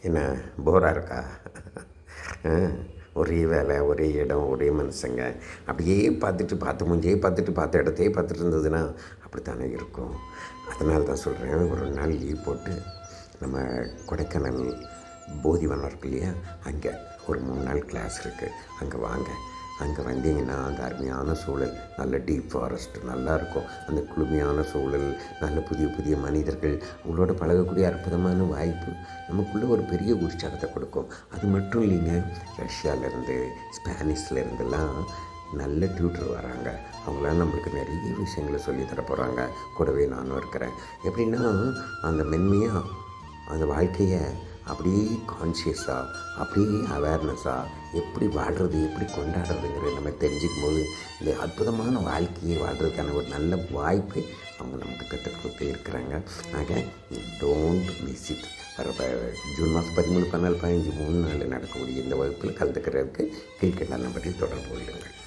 என்ன போராக இருக்கா? ஆ, ஒரே வேலை ஒரே இடம் ஒரே மனுஷங்க. அப்படியே பார்த்துட்டு பார்த்து மூஞ்சியே பார்த்துட்டு பார்த்த இடத்தையே பார்த்துட்டு இருந்ததுன்னா அப்படித்தானே இருக்கும். அதனால தான் சொல்கிறேன் ஒரு நாள் லீவ் போட்டு நம்ம கொடைக்கானல் போதிவனம் இருக்கு இல்லையா? அங்கே ஒரு மூணு நாள் கிளாஸ் இருக்குது அங்கே வாங்க. அங்கே வந்தீங்கன்னா அந்த அருமையான சூழல் நல்ல டீப் ஃபாரஸ்ட் நல்லா இருக்கும். அந்த குளுமையான சூழல் நல்ல புதிய புதிய மனிதர்கள் அவங்களோட பழகக்கூடிய அற்புதமான வாய்ப்பு நமக்குள்ளே ஒரு பெரிய உற்சாகத்தை கொடுக்கும். அது மட்டும் இல்லைங்க ரஷ்யாவிலேருந்து ஸ்பானிஷ்லேருந்துலாம் நல்ல டியூட்டர் வராங்க. அவங்களாம் நம்மளுக்கு நிறைய விஷயங்களை சொல்லி தர போகிறாங்க கூடவே நானும் இருக்கிறேன். எப்படின்னா அந்த மென்மையாக அந்த வாழ்க்கையை அப்படியே கான்ஷியஸாக அப்படியே அவேர்னஸாக எப்படி வாழ்கிறது எப்படி கொண்டாடுறதுங்கிறத நம்ம தெரிஞ்சுக்கும் போது இந்த அற்புதமான வாழ்க்கையை வாழ்கிறதுக்கான ஒரு நல்ல வாய்ப்பை அவங்க நமக்கு கற்றுக் கொடுத்து இருக்கிறாங்க. ஆக டோன்ட் மிஸ் இட் வர ப- ஜூன் மாதம் பதிமூணு பதினாலு பதினஞ்சு மூணு நாள் நடக்கக்கூடிய இந்த வகுப்பில் கலந்துக்கிறதுக்கு கீழ்கண்ட நம்பரில் தொடர்பு கொள்ளுங்கள்.